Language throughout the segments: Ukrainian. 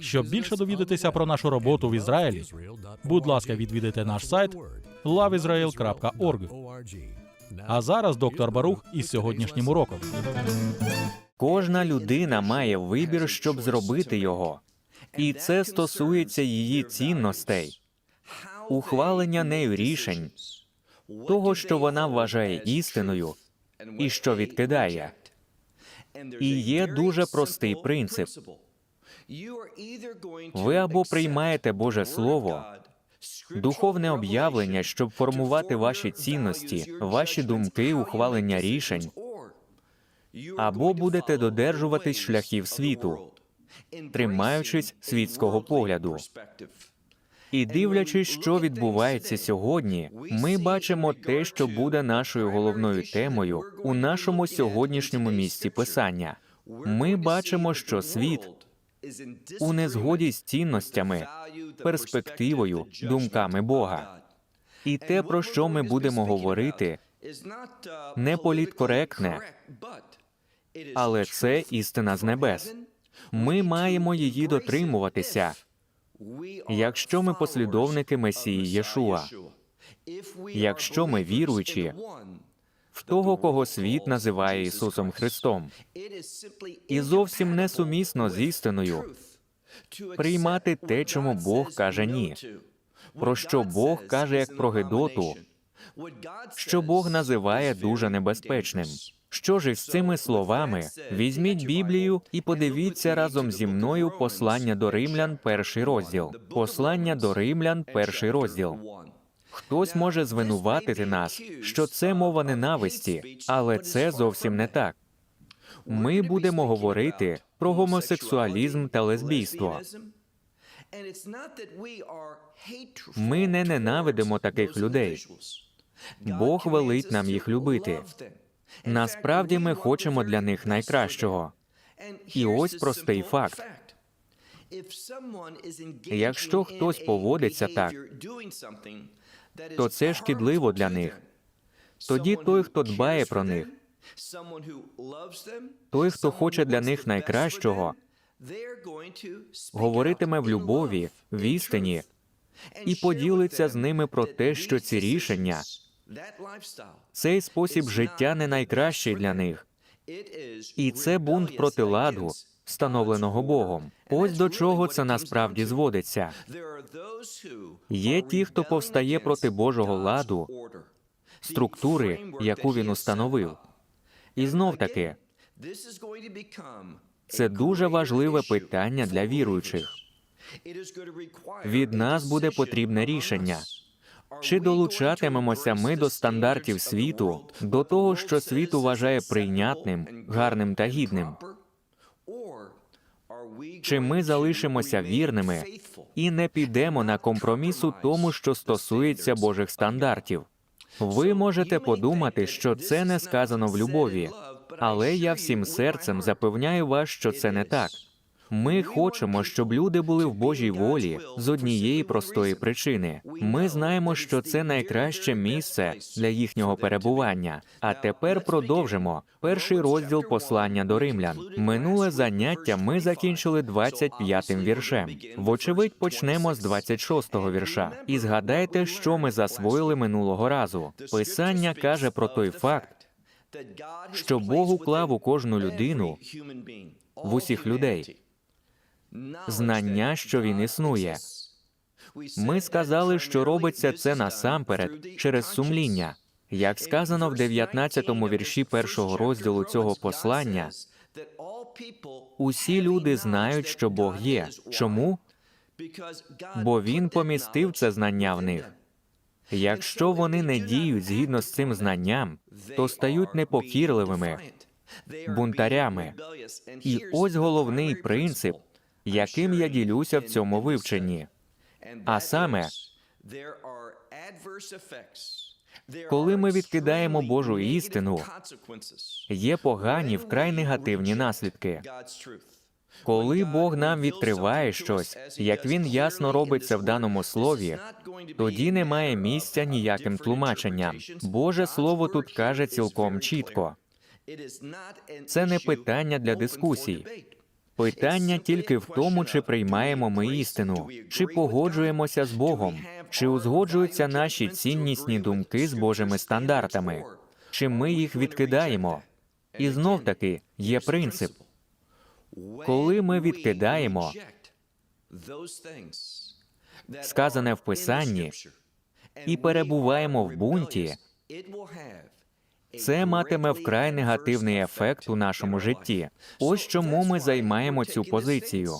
Щоб більше довідатися про нашу роботу в Ізраїлі, будь ласка, відвідайте наш сайт loveisrael.org. А зараз доктор Барух із сьогоднішнім уроком. Кожна людина має вибір, щоб зробити його, і це стосується її цінностей, ухвалення нею рішень, того, що вона вважає істиною і що відкидає. І є дуже простий принцип: ви або приймаєте Боже Слово, духовне об'явлення, щоб формувати ваші цінності, ваші думки, ухвалення рішень, або будете додержуватись шляхів світу, тримаючись світського погляду. І дивлячись, що відбувається сьогодні, ми бачимо те, що буде нашою головною темою у нашому сьогоднішньому місці писання. Ми бачимо, що світ у незгоді з цінностями, перспективою, думками Бога. І те, про що ми будемо говорити, не політкоректне, але це істина з небес. Ми маємо її дотримуватися, якщо ми послідовники Месії Єшуа, якщо ми віруючі в того, кого світ називає Ісусом Христом, і зовсім несумісно з істиною приймати те, чому Бог каже ні, про що Бог каже як про Гедоту, що Бог називає дуже небезпечним. Що ж із цими словами? Візьміть Біблію і подивіться разом зі мною послання до римлян, перший розділ. Послання до римлян, перший розділ. Хтось може звинуватити нас, що це мова ненависті, але це зовсім не так. Ми будемо говорити про гомосексуалізм та лесбійство. Ми не ненавидимо таких людей. Бог велить нам їх любити. Насправді ми хочемо для них найкращого. І ось простий факт. Якщо хтось поводиться так, То це шкідливо для них. Тоді той, хто дбає про них, той, хто хоче для них найкращого, говоритиме в любові, в істині і поділиться з ними про те, що ці рішення, цей спосіб життя не найкращий для них. І це бунт проти ладу, встановленого Богом. Ось до чого це насправді зводиться. Є ті, хто повстає проти Божого ладу, структури, яку він установив. І знов таки, це дуже важливе питання для віруючих. Від нас буде потрібне рішення. Чи долучатимемося ми до стандартів світу, до того, що світ вважає прийнятним, гарним та гідним? Чи ми залишимося вірними і не підемо на компроміс у тому, що стосується Божих стандартів? Ви можете подумати, що це не сказано в любові, але я всім серцем запевняю вас, що це не так. Ми хочемо, щоб люди були в Божій волі з однієї простої причини. Ми знаємо, що це найкраще місце для їхнього перебування. А тепер продовжимо перший розділ послання до римлян. Минуле заняття ми закінчили 25-м віршем. Вочевидь, почнемо з 26-го вірша. І згадайте, що ми засвоїли минулого разу. Писання каже про той факт, що Бог уклав у кожну людину в усіх людей знання, що він існує. Ми сказали, що робиться це насамперед через сумління. Як сказано в 19-му вірші першого розділу цього послання, усі люди знають, що Бог є. Чому? Бо він помістив це знання в них. Якщо вони не діють згідно з цим знанням, то стають непокірливими, бунтарями. І ось головний принцип, яким я ділюся в цьому вивченні. А саме, Коли ми відкидаємо Божу істину, є погані, вкрай негативні наслідки. Коли Бог нам відкриває щось, як він ясно робить це в даному слові, тоді немає місця ніяким тлумаченням. Боже Слово тут каже цілком чітко. Це не питання для дискусій. Питання тільки в тому, чи приймаємо ми істину, чи погоджуємося з Богом, чи узгоджуються наші ціннісні думки з Божими стандартами, чи ми їх відкидаємо. І знов таки є принцип. Коли ми відкидаємо сказане в Писанні, і перебуваємо в бунті, це матиме вкрай негативний ефект у нашому житті. Ось чому ми займаємо цю позицію.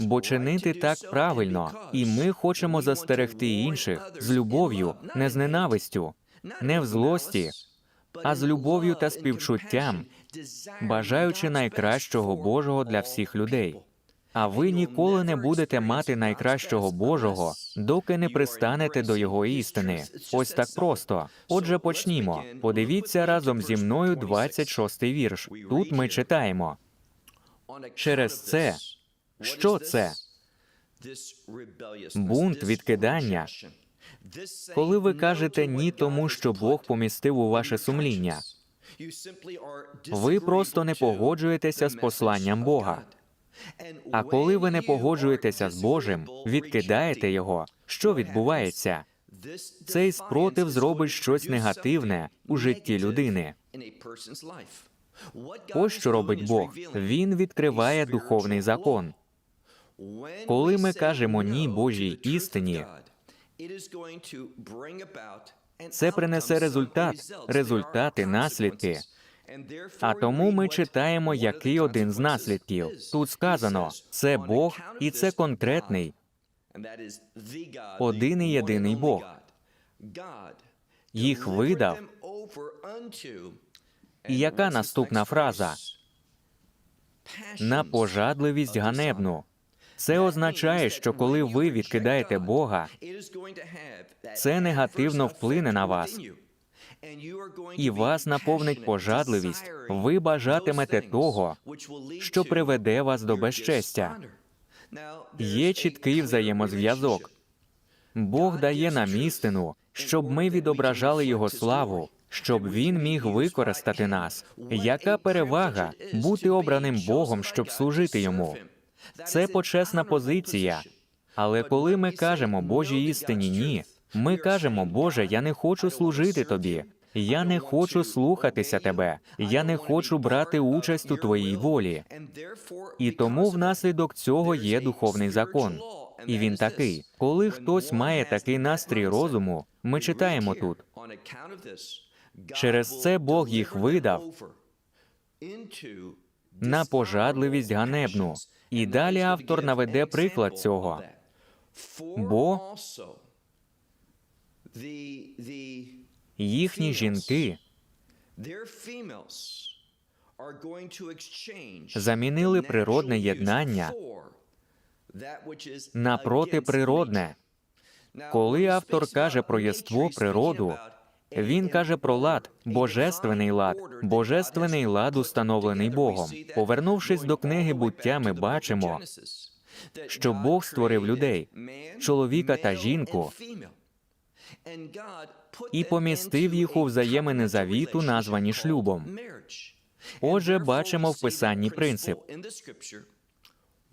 Бо чинити так правильно, і ми хочемо застерегти інших з любов'ю, не з ненавистю, не в злості, а з любов'ю та співчуттям, бажаючи найкращого Божого для всіх людей. А ви ніколи не будете мати найкращого Божого, доки не пристанете до його істини. Ось так просто. Отже, почнімо. Подивіться разом зі мною 26-й вірш. Тут ми читаємо. Через це, що це? Бунт, відкидання. Коли ви кажете ні тому, що Бог помістив у ваше сумління, ви просто не погоджуєтеся з посланням Бога. А коли ви не погоджуєтеся з Божим, відкидаєте його, що відбувається? Цей спротив зробить щось негативне у житті людини. Ось що робить Бог. Він відкриває духовний закон. Коли ми кажемо ні Божій істині, Це принесе результат, результати, наслідки. А тому ми читаємо, який один з наслідків. Тут сказано: це Бог, і це конкретний, один і єдиний Бог. їх видав. І яка наступна фраза? На пожадливість ганебну. Це означає, що коли ви відкидаєте Бога, це негативно вплине на вас. І вас наповнить пожадливість, ви бажатимете того, що приведе вас до безчестя. Є чіткий взаємозв'язок. Бог дає нам істину, щоб ми відображали Його славу, щоб Він міг використати нас. Яка перевага бути обраним Богом, щоб служити йому? Це почесна позиція. Але коли ми кажемо Божій істині ні, ми кажемо, Боже, я не хочу служити тобі. Я не хочу слухатися тебе. Я не хочу брати участь у твоїй волі. І тому внаслідок цього є духовний закон. І він такий: коли хтось має такий настрій розуму, ми читаємо тут. Через це Бог їх видав на пожадливість ганебну. І далі автор наведе приклад цього. Бо їхні жінки замінили природне єднання на протиприродне. Коли автор каже про єство природу, він каже про лад, божественний лад, божественний лад, установлений Богом. Повернувшись до книги буття, ми бачимо, що Бог створив людей, чоловіка та жінку, і помістив їх у взаємини завіту, названі шлюбом. Отже, бачимо в писанні принцип: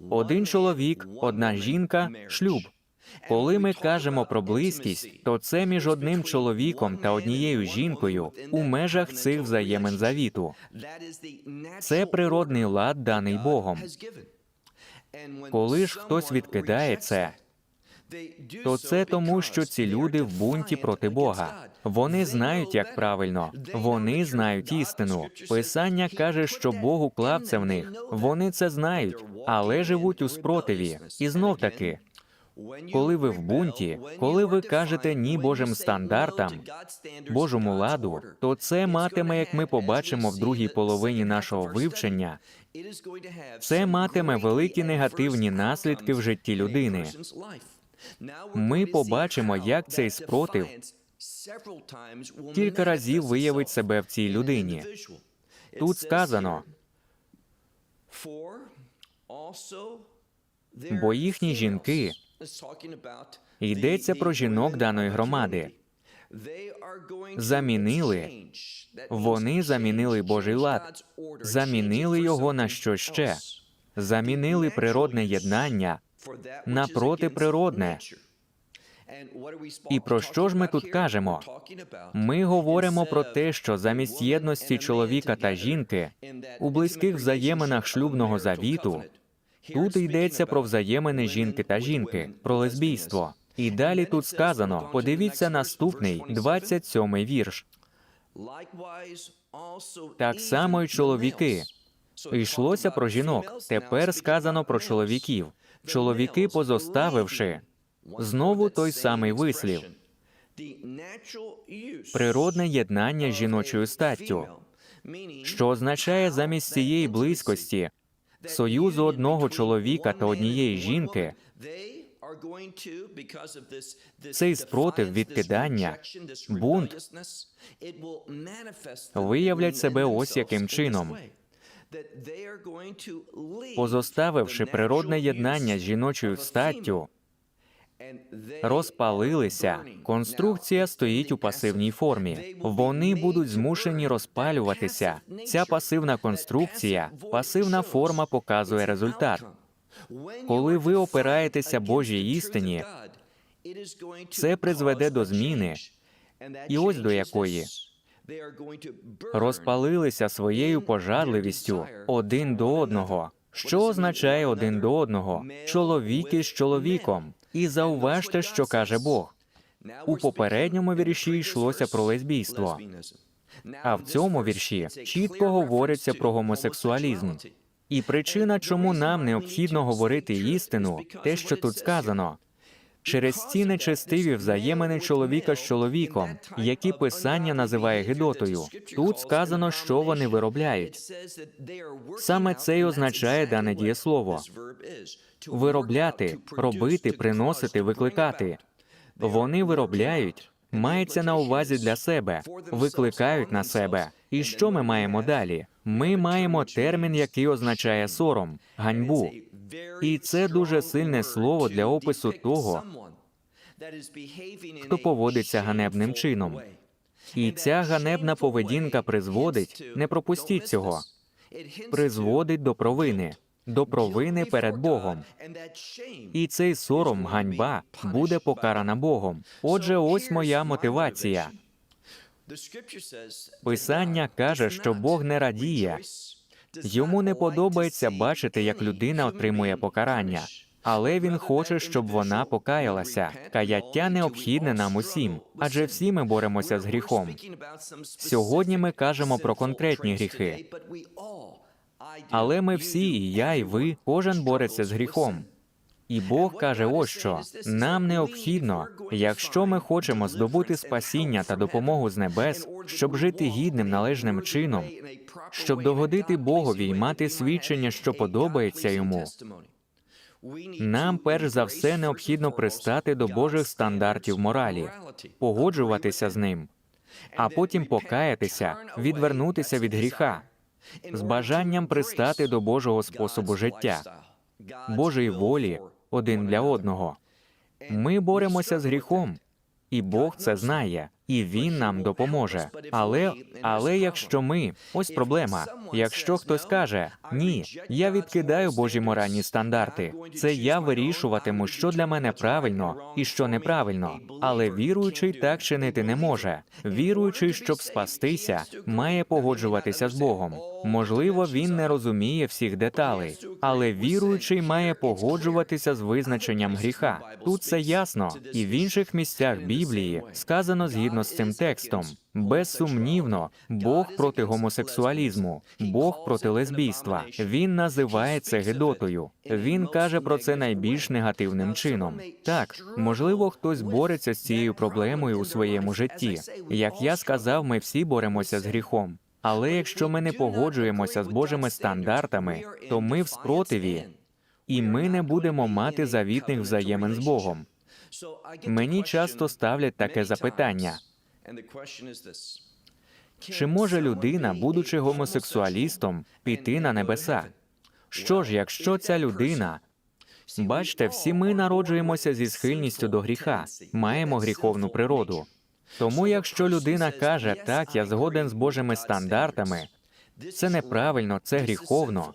один чоловік, одна жінка, шлюб. Коли ми кажемо про близькість, то це між одним чоловіком та однією жінкою у межах цих взаємин завіту. Це природний лад, даний Богом. Коли ж хтось відкидає це, то це тому, що ці люди в бунті проти Бога. Вони знають, як правильно, вони знають істину. Писання каже, що Бог уклав це в них. Вони це знають, але живуть у спротиві. І знов таки, коли ви в бунті, коли ви кажете ні Божим стандартам, Божому ладу, то це матиме, як ми побачимо в другій половині нашого вивчення, це матиме великі негативні наслідки в житті людини. Ми побачимо, як цей спротив кілька разів виявить себе в цій людині. Тут сказано, бо їхні жінки йдеться про жінок даної громади. замінили, Вони замінили Божий лад, замінили його на що ще, замінили природне єднання на протиприродне. І про що ж ми тут кажемо? Ми говоримо про те, що замість єдності чоловіка та жінки у близьких взаєминах шлюбного завіту тут йдеться про взаємини жінки та жінки, про лесбійство. І далі тут сказано: подивіться наступний 27-й вірш. Так само й чоловіки. Йшлося про жінок. Тепер сказано про чоловіків. Чоловіки, позоставивши знову той самий вислів природне єднання з жіночою статтю, що означає замість цієї близькості союзу одного чоловіка та однієї жінки. Цей спротив відкидання, бунт виявлять себе ось яким чином. Позоставивши природне єднання з жіночою статтю, розпалилися. Конструкція стоїть у пасивній формі. Вони будуть змушені розпалюватися. Ця пасивна конструкція, пасивна форма показує результат. Коли ви опираєтеся Божій істині, це призведе до зміни, і ось до якої Розпалилися своєю пожадливістю один до одного. Що означає один до одного? Чоловік із чоловіком. І зауважте, що каже Бог. У попередньому вірші йшлося про лесбійство, А в цьому вірші чітко говориться про гомосексуалізм. І причина, чому нам необхідно говорити істину, те, що тут сказано. Через ці нечестиві взаємини чоловіка з чоловіком, які писання називає гидотою. Тут сказано, що вони виробляють. Саме це й означає дане дієслово. Виробляти, робити, приносити, викликати. Вони виробляють, мається на увазі для себе, викликають на себе. І що ми маємо далі? Ми маємо термін, який означає сором, ганьбу. І це дуже сильне слово для опису того, хто поводиться ганебним чином. І ця ганебна поведінка призводить, не пропустіть цього, призводить до провини, до провини перед Богом. І цей сором, ганьба буде покарана Богом. Отже, ось моя мотивація. Писання каже, що Бог не радіє. Йому не подобається бачити, як людина отримує покарання, але він хоче, щоб вона покаялася. Каяття необхідне нам усім, адже всі ми боремося з гріхом. Сьогодні ми кажемо про конкретні гріхи, Але ми всі, і я, і ви, кожен бореться з гріхом. І Бог каже, ось що нам необхідно, якщо ми хочемо здобути спасіння та допомогу з небес, щоб жити гідним належним чином, щоб догодити Богові і мати свідчення, що подобається йому. Нам перш за все необхідно пристати до Божих стандартів моралі, погоджуватися з ним, а потім покаятися, відвернутися від гріха, з бажанням пристати до Божого способу життя, Божої волі один для одного. Ми боремося з гріхом, і Бог це знає, і Він нам допоможе. Але, але якщо ми, ось проблема. Якщо хтось каже ні, я відкидаю Божі моральні стандарти, це я вирішуватиму, що для мене правильно і що неправильно. Але віруючий так чинити не може. Віруючий, щоб спастися, має погоджуватися з Богом. Можливо, він не розуміє всіх деталей, але віруючий має погоджуватися з визначенням гріха. Тут це ясно, і в інших місцях Біблії сказано згідно з цим текстом. Безсумнівно, Бог проти гомосексуалізму, Бог проти лесбійства. Він називає це гидотою. Він каже про це найбільш негативним чином. Так, можливо, хтось бореться з цією проблемою у своєму житті. Як я сказав, ми всі боремося з гріхом. Але якщо ми не погоджуємося з Божими стандартами, то ми в спротиві, і ми не будемо мати завітних взаємин з Богом. Мені часто ставлять таке запитання: чи може людина, будучи гомосексуалістом, піти на небеса? Що ж, якщо ця людина Бачте, всі ми народжуємося зі схильністю до гріха, маємо гріховну природу. Тому, якщо людина каже, так, я згоден з Божими стандартами, це неправильно, це гріховно.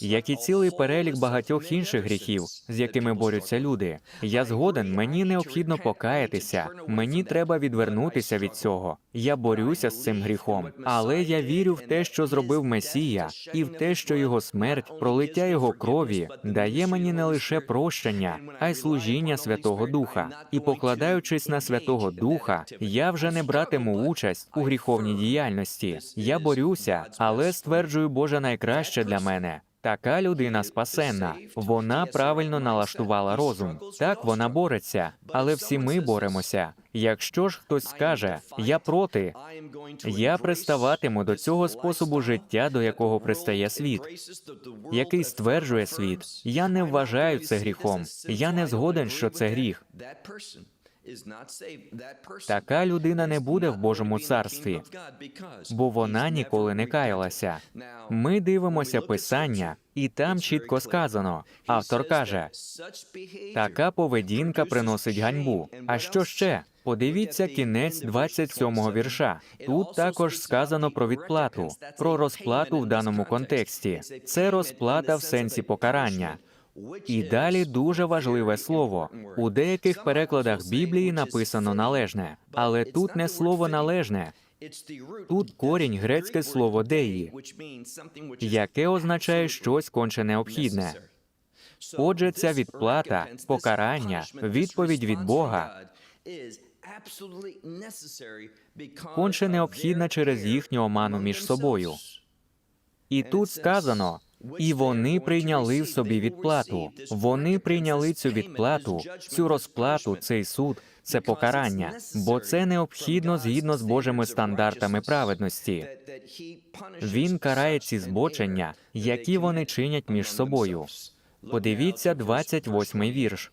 Як і цілий перелік багатьох інших гріхів, з якими борються люди. Я згоден, мені необхідно покаятися, мені треба відвернутися від цього. Я борюся з цим гріхом, але я вірю в те, що зробив Месія, і в те, що його смерть, пролиття його крові, дає мені не лише прощення, а й служіння Святого Духа. І покладаючись на Святого Духа, я вже не братиму участь у гріховній діяльності. Я борюся, але стверджую Боже найкраще для мене. Така людина спасенна. Вона правильно налаштувала розум. Так вона бореться, але всі ми боремося. Якщо ж хтось скаже, я проти, я приставатиму до цього способу життя, до якого пристає світ, який стверджує світ. Я не вважаю це гріхом. Я не згоден, що це гріх. Така людина не буде в Божому царстві, бо вона ніколи не каялася. Ми дивимося писання, і там чітко сказано. Автор каже: така поведінка приносить ганьбу. А що ще? Подивіться кінець 27-го вірша. Тут також сказано про відплату, про розплату в даному контексті. Це розплата в сенсі покарання. І далі дуже важливе слово. У деяких перекладах Біблії написано належне, але тут не слово належне. Тут корінь грецьке слово деї, яке означає щось конче необхідне. Отже, ця відплата, покарання, відповідь від Бога конче необхідна через їхню оману між собою. І тут сказано. І вони прийняли в собі відплату. Вони прийняли цю відплату, цю розплату, цей суд, це покарання, бо це необхідно згідно з Божими стандартами праведності. Він карає ці збочення, які вони чинять між собою. Подивіться 28-й вірш.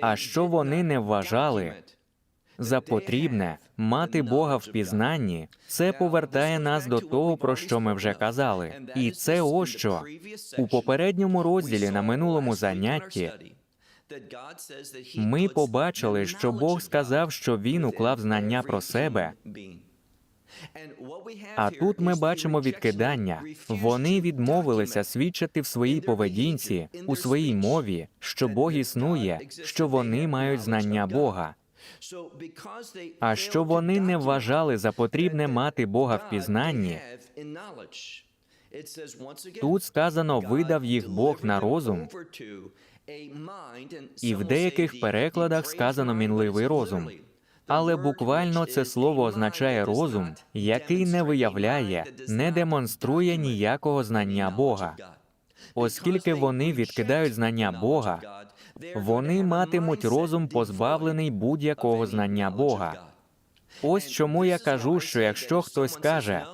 А що вони не вважали за потрібне мати Бога в пізнанні, це повертає нас до того, про що ми вже казали. І це ось що у попередньому розділі на минулому занятті ми побачили, що Бог сказав, що він уклав знання про себе. А тут ми бачимо відкидання. Вони відмовилися свідчити в своїй поведінці, у своїй мові, що Бог існує, що вони мають знання Бога. А що вони не вважали за потрібне мати Бога в пізнанні, тут сказано, видав їх Бог на розум, і в деяких перекладах сказано мінливий розум. Але буквально це слово означає розум, який не виявляє, не демонструє ніякого знання Бога. Оскільки вони відкидають знання Бога, вони матимуть розум позбавлений будь-якого знання Бога. Ось чому я кажу, що якщо хтось каже,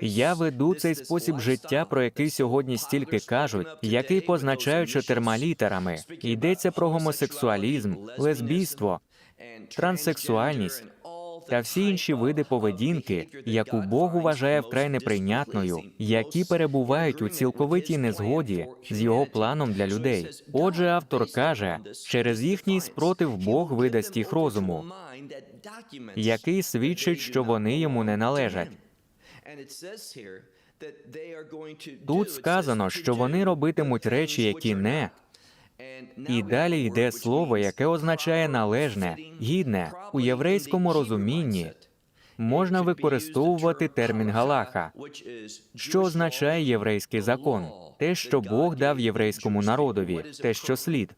я веду цей спосіб життя, про який сьогодні стільки кажуть, який позначають чотирма літерами. Йдеться про гомосексуалізм, лесбійство, транссексуальність та всі інші види поведінки, яку Бог вважає вкрай неприйнятною, які перебувають у цілковитій незгоді з його планом для людей. Отже, автор каже, через їхній спротив Бог видасть їх розуму, який свідчить, що вони йому не належать. Тут сказано, що вони робитимуть речі, які не. І далі йде слово, яке означає належне, гідне у єврейському розумінні. Можна використовувати термін галаха, що означає єврейський закон, те, що Бог дав єврейському народові, те, що слід.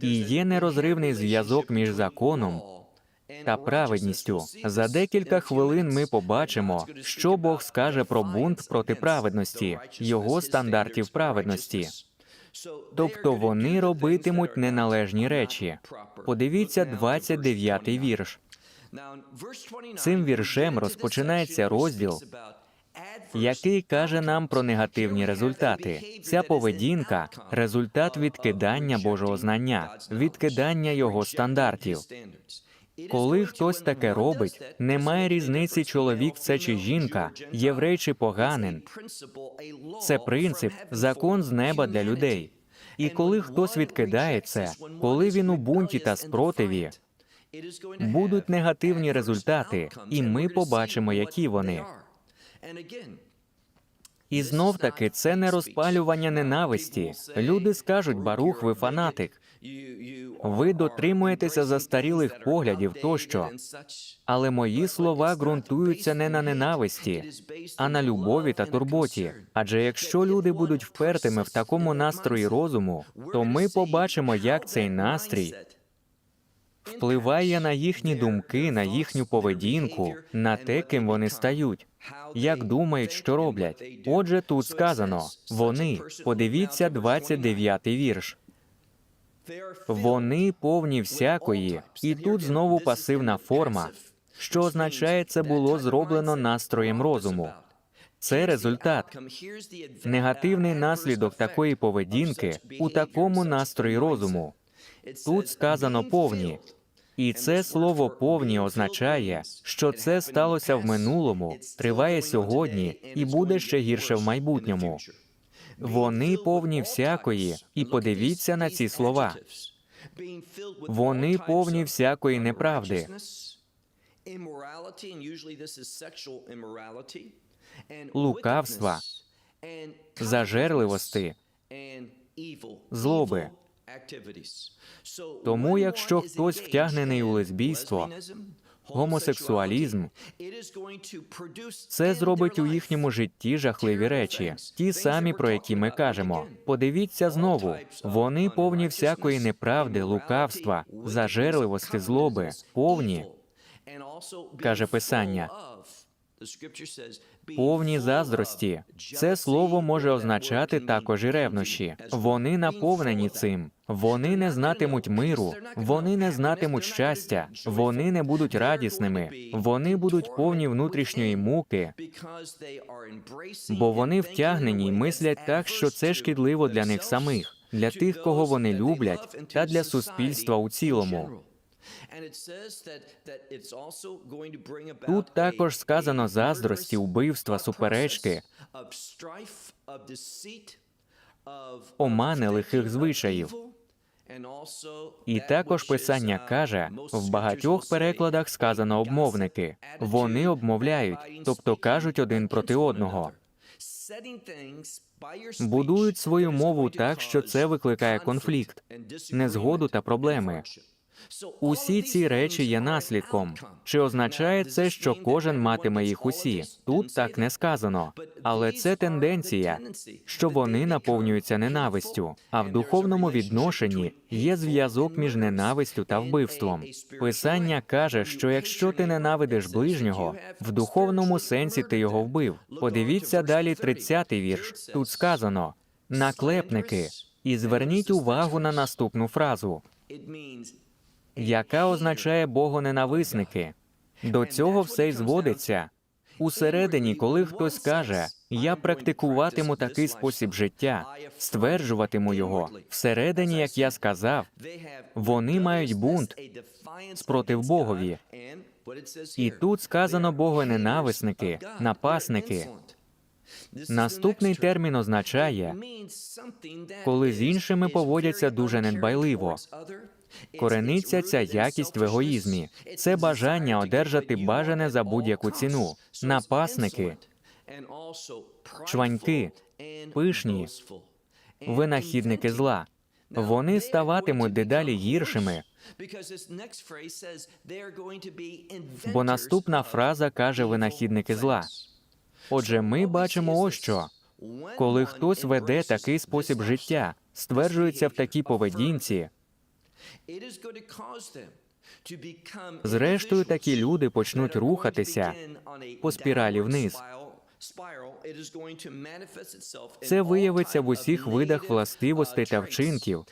І є нерозривний зв'язок між законом та праведністю. За декілька хвилин ми побачимо, що Бог скаже про бунт проти праведності, його стандартів праведності. Тобто вони робитимуть неналежні речі. Подивіться 29-й вірш. Цим віршем розпочинається розділ, який каже нам про негативні результати. Ця поведінка результат відкидання Божого знання, відкидання його стандартів. Коли хтось таке робить, немає різниці, чоловік це чи жінка, єврей чи поганин. Це принцип, закон з неба для людей. І коли хтось відкидає це, коли він у бунті та спротиві, будуть негативні результати, і ми побачимо, які вони. І знов таки це не розпалювання ненависті. Люди скажуть, Барух, ви фанатик. Ви дотримуєтеся застарілих поглядів тощо. Але мої слова ґрунтуються не на ненависті, а на любові та турботі. Адже якщо люди будуть впертими в такому настрої розуму, то ми побачимо, як цей настрій впливає на їхні думки, на їхню поведінку, на те, ким вони стають, як думають, що роблять. Отже, тут сказано вони. Подивіться 29-й вірш. Вони повні всякої, і тут знову пасивна форма, що означає, це було зроблено настроєм розуму. Це результат. Негативний наслідок такої поведінки у такому настрої розуму. Тут сказано повні. І це слово повні означає, що це сталося в минулому, триває сьогодні і буде ще гірше в майбутньому. Вони повні всякої, і подивіться на ці слова. Вони повні всякої неправди. лукавства, зажерливості, злоби. Тому, якщо хтось втягнений у лесбійство, гомосексуалізм, це зробить у їхньому житті жахливі речі, ті самі, про які ми кажемо. Подивіться знову, вони повні всякої неправди, лукавства, зажерливості, злоби, повні, каже Писання, повні заздрості. Це слово може означати також і ревнощі. Вони наповнені цим. Вони не знатимуть миру, вони не знатимуть щастя, вони не будуть радісними, вони будуть повні внутрішньої муки, бо вони втягнені й мислять так, що це шкідливо для них самих, для тих, кого вони люблять, та для суспільства у цілому. Тут також сказано заздрості, убивства, суперечки, омани лихих звичаїв. І також писання каже в багатьох перекладах сказано обмовники. Вони обмовляють, тобто кажуть один проти одного. Будують свою мову так, що це викликає конфлікт, незгоду та проблеми. Усі ці речі є наслідком. Чи означає це, що кожен матиме їх усі? Тут так не сказано, але це тенденція, що вони наповнюються ненавистю. А в духовному відношенні є зв'язок між ненавистю та вбивством. Писання каже, що якщо ти ненавидиш ближнього, в духовному сенсі ти його вбив. Подивіться далі 30-й вірш. Тут сказано наклепники. І зверніть увагу на наступну фразу яка означає богоненависники. До цього все й зводиться. Усередині, коли хтось каже, я практикуватиму такий спосіб життя, стверджуватиму його. Всередині, як я сказав, вони мають бунт спротив Богові. І тут сказано богоненависники, напасники. Наступний термін означає, коли з іншими поводяться дуже недбайливо. Корениться ця якість в егоїзмі, це бажання одержати бажане за будь-яку ціну, напасники, чваньки, пишні, винахідники зла. Вони ставатимуть дедалі гіршими, бо наступна фраза каже винахідники зла. Отже, ми бачимо ось що. Коли хтось веде такий спосіб життя, стверджується в такій поведінці, Зрештою, такі люди почнуть рухатися по спіралі вниз. це виявиться в усіх видах властивостей та вчинків,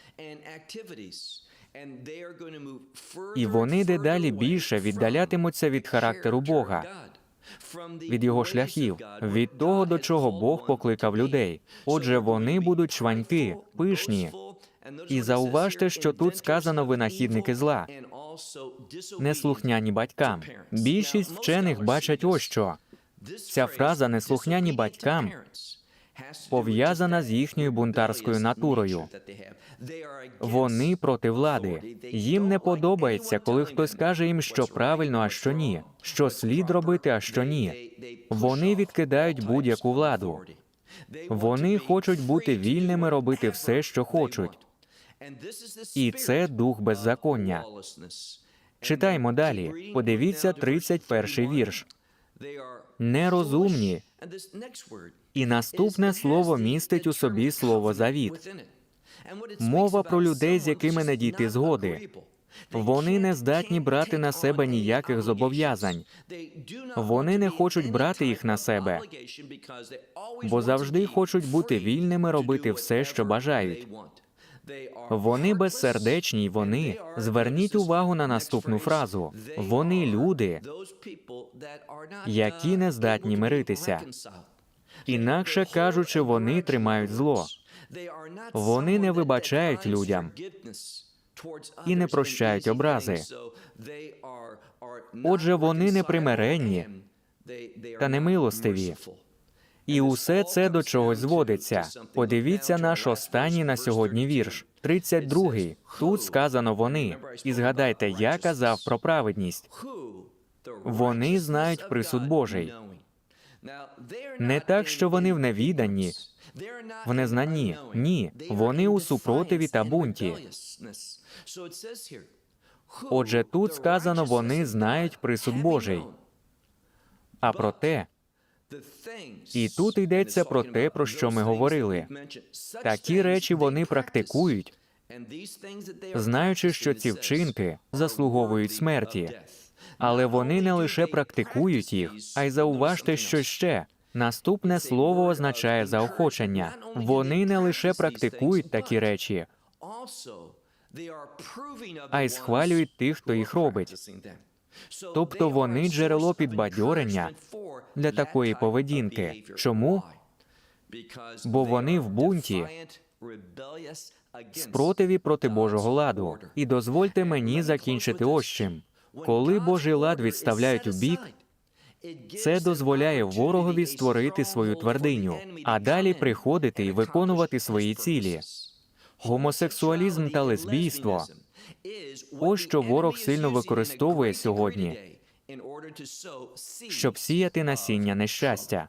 і вони дедалі більше віддалятимуться від характеру Бога. від його шляхів, від того, до чого Бог покликав людей. Отже, вони будуть шваньки, пишні. І зауважте, що тут сказано винахідники зла, неслухняні батькам. Більшість вчених бачать ось що. Ця фраза неслухняні батькам пов'язана з їхньою бунтарською натурою. Вони проти влади. Їм не подобається, коли хтось каже їм, що правильно, а що ні, що слід робити, а що ні. Вони відкидають будь-яку владу. Вони хочуть бути вільними, робити все, що хочуть. І це дух беззаконня. Читаймо далі. Подивіться 31 вірш. Нерозумні. І наступне слово містить у собі слово завіт. Мова про людей, з якими не дійти згоди. Вони не здатні брати на себе ніяких зобов'язань. Вони не хочуть брати їх на себе, бо завжди хочуть бути вільними, робити все, що бажають. Вони безсердечні, вони зверніть увагу на наступну фразу. Вони люди, які не здатні миритися. Інакше кажучи, вони тримають зло. Вони не вибачають людям і не прощають образи. Отже, вони непримиренні та немилостиві. І усе це до чогось зводиться. Подивіться наш останній на сьогодні вірш, 32-й. Тут сказано вони. І згадайте, я казав про праведність. Вони знають присуд Божий. Не так, що вони в невіданні, в незнанні. Ні, вони у супротиві та бунті. Отже, тут сказано, вони знають присуд Божий. А проте, І тут йдеться про те, про що ми говорили. такі речі вони практикують, знаючи, що ці вчинки заслуговують смерті. Але вони не лише практикують їх, а й зауважте, що ще. Наступне слово означає заохочення. Вони не лише практикують такі речі, а й схвалюють тих, хто їх робить. Тобто вони джерело підбадьорення для такої поведінки. Чому? Бо вони в бунті, Спротиві проти Божого ладу. І дозвольте мені закінчити ось чим. Коли Божий лад відставляють у бік, це дозволяє ворогові створити свою твердиню, а далі приходити і виконувати свої цілі. Гомосексуалізм та лесбійство ось що ворог сильно використовує сьогодні, щоб сіяти насіння нещастя.